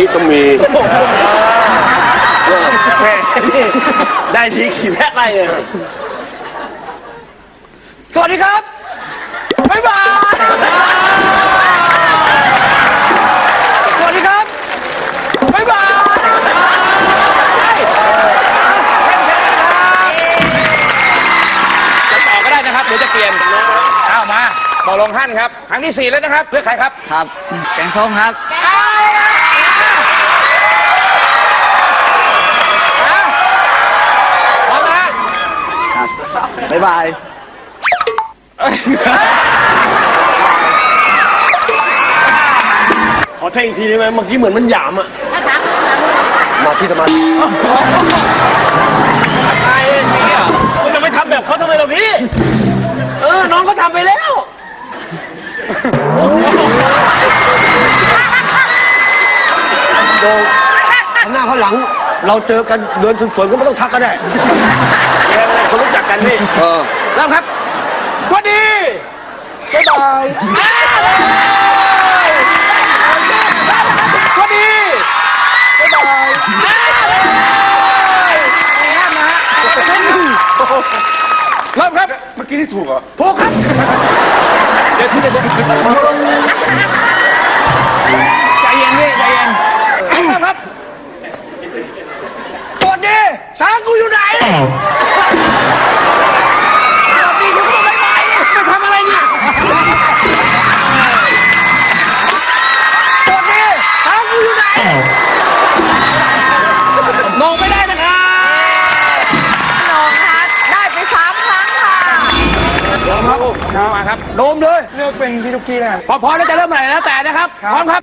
นี้ต้องมีแม่นี่ได้ทีขี่แพะไล่เลยสวัสดีครับ บ๊ายบาย สวัสดีครับ บ๊ายบายจะต่อก็ได้นะครับหรือจะเปลี่ยนเอามาตกลงท่านครับ ครั้งที่สี่แล้วนะครับเลือกใครครับ ครับ แกงส้มครับ บ๊ายบาย ขอเท่งอีกทีได้ไหมเมื่อกี้เหมือนมันหยามอะภาษามือภาษามือมาที่สมาธิมันจะไม่ทำแบบเขาทำไมล่ะพี่ เออ น้องเขาทำไปแล้ว โดงข้างหน้าข้างหลัง เราเจอกันเดินสวนๆก็ไม่ต้องทักก็ได้ คนรู้จักกันพี่เออเริ่มครับ สวัสดีบ๊ายบายสวัสดีเริ่มครับ เมื่อกี้ที่ถูกเหรอถูกครับ เดี๋ยวพี่จะใจเย็นพี่ใจเย็นเริ่มครับ สวัสดีช้างกูอยู่ไหน โดมเลย เลือกเป็นพี่ทุกกี้แล้วกัน พอพร้อมแล้วจะเริ่มเมื่อไหร่แล้วแต่นะครับ พร้อมครับ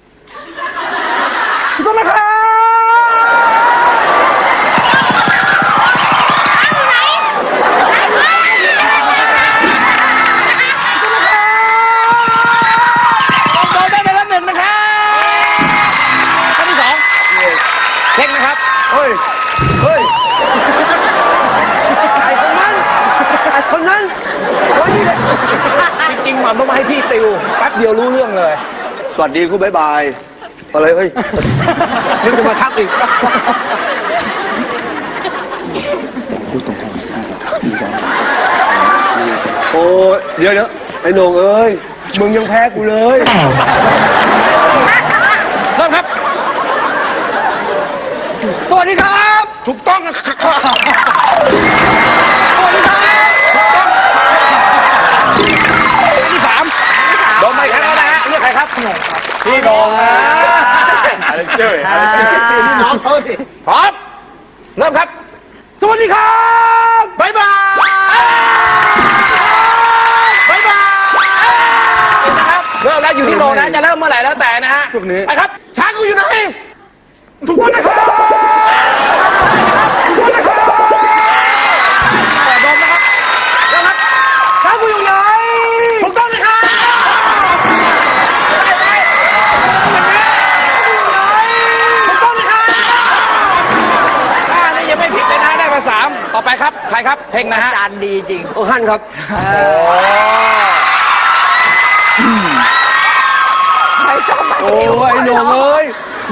ถูกต้องนะครับต้องโดนได้ไปแล้วหนึ่งนะครับข้อที่สองเท่งนะครับ เฮ้ย เฮ้ย ไอ้คนนั้น ไอ้คนนั้นคนนี้เลยจ ริงๆมันต้องมาให้พี่ติวแป๊บเดียวรู้เรื่องเลย สวัสดีคุณบ๊ายบายอะไรเฮ้ยนึกจะมาทักอีกโอ้ยเดี๋ยวเดี๋ยวไอ้โหนงเอ้ยมึงยังแพ้กูเลยเริ่มครับ สวัสดีครับ ถูกต้องนะครับ พี่โดงนะอะไรเจ้ยอะไรเจ้ยนี่น้องเขาสิพร้อมเริ่มครับ สวัสดีครับบ๊ายบายบ๊ายบายนะครับเริ่มแล้วอยู่ที่โดงนะจะเริ่มเมื่อไหร่แล้วแต่นะฮะพวกนี้ไปครับช้างกูอยู่ไหนถูกต้องนะครับ ครับใครครับเท่งนะฮะ จานดีจริง โอ้ฮั่นครับโอ้ยไอ้โหนงเอ้ย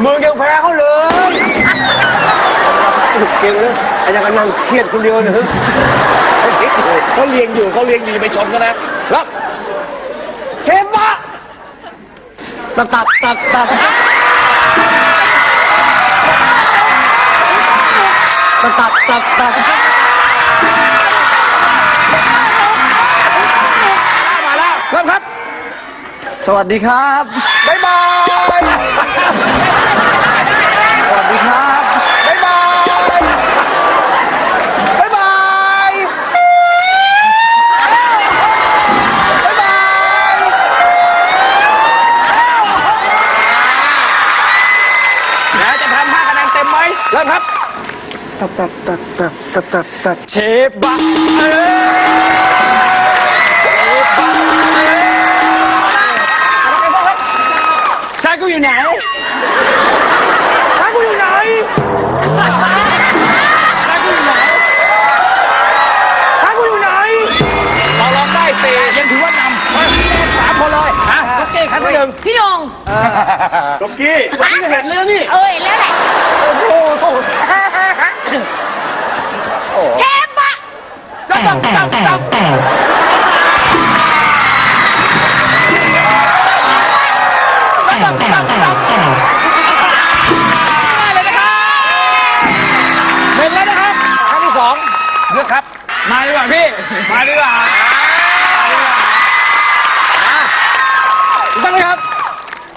มึงยังแพ้เขาเลยเก่งเลยไอ้ยังก็นั่งเครียดคนเดียวนะฮะเขาเลี้ยงอยู่เขาเลี้ยงอยู่อย่าไปชนกันนะแล้วเชฟบะตับตับตับตับตับตับตับ สวัสดีครับ บ๊ายบาย สวัสดีครับ บ๊ายบาย บ๊ายบาย บ๊ายบาย นะจะทำห้าคะแนนเต็มไหมเริ่มครับ ตับตับตับตับตับตับตับเชฟบะเอ้ย อยู่ไหนช้างกูอยู่ไหนช้างกูอยู่ไหนช้างกูอยู่ไหน เราลองได้สี่ยังถือว่านำเฮ้ยสามคนเลยฮะล็อกเก้คันที่หนึ่งพี่โดงล็อกกี้ล็อกกี้เห็นแล้วนี่ เอ้ยแล้วไหนโอ้โหเชฟปะตั้งตั้งตั้ง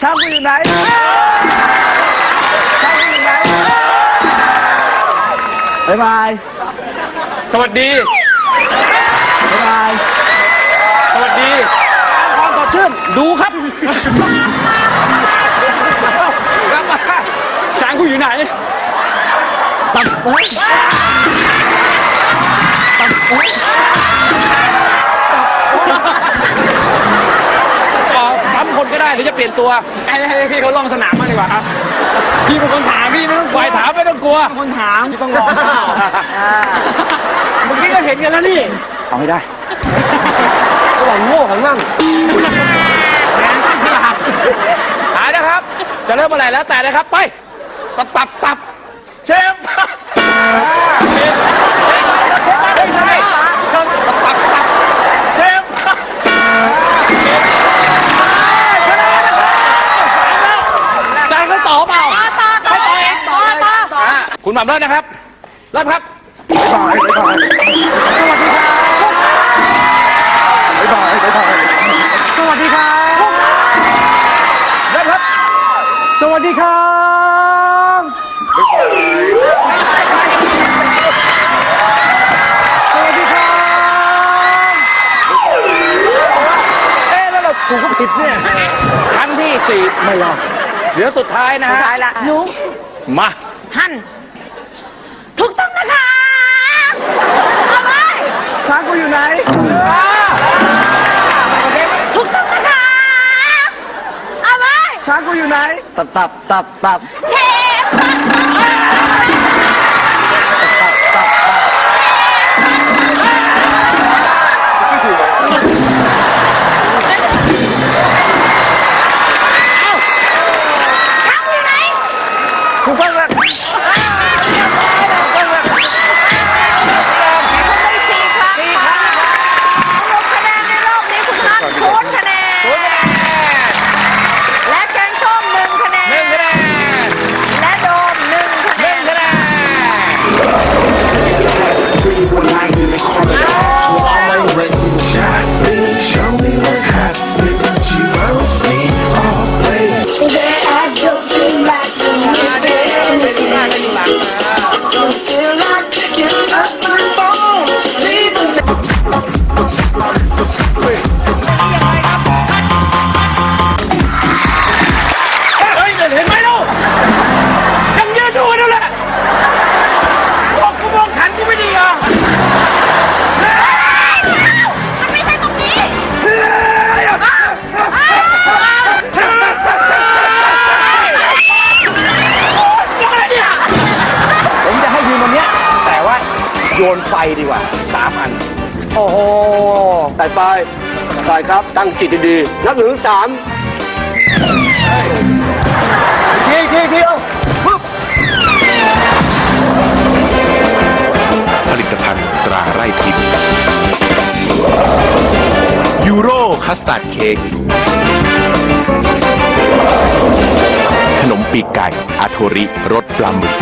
ช่างกูอยู่ไหนช่างกูอยู่ไหนบ๊ายบายสวัสดี บ๊ายบายสวัสดี ความสดชื่นดูครับรับมาช้างกูอยู่ไหน ตับเฮ้ยตับเฮ้ยอ๋อซ้ำคนก็ ได้หรือจะเปลี่ยนตัวให้ให้พี่เขาลองสนามมางดีกว่าครับ พี่เป็นคนถามพี่ไม่ต้องฝ่ายถามไม่ต้องกลัวคนถามพี่ต้องลองเมื่อกี้ก็เห็นกันแล้วนี่เอาให้ได้ระหว่างโง่ของนั่งหายนะครับ จะเริ่มอะไรแล้วแต่นะครับไป ตับตับตับเชฟไม่ คุณหม่ำเริ่มนะครับเริ่มครับสวัสดีครับเริ่มครับ สวัสดีครับ สวัสดีครับ เอ๊ะแล้วเราถูกก็ผิดเนี่ย ครั้งที่สี่ไม่รอดเหลือสุดท้ายนะสุดฮะท้ายละหนู มา หั่นถูกต้องนะคะเอาไป ช้างกู อยู่ไหนถูกต้องนะคะ เอาไปช้างกูอยู่ไหน ตับตับตับตับเช โยนไฟดีกว่าสามอัน โอ้โหไปไปไปครับ ตั้งจิตดีๆนับหนึ่งถึงสามทีทีทีเอาปึ๊บ ผลิตภัณฑ์ตราไร่ทิพย์ยูโรคัสตาร์ดเค้กขนมปีกไก่อาโทริรสปลาหมึก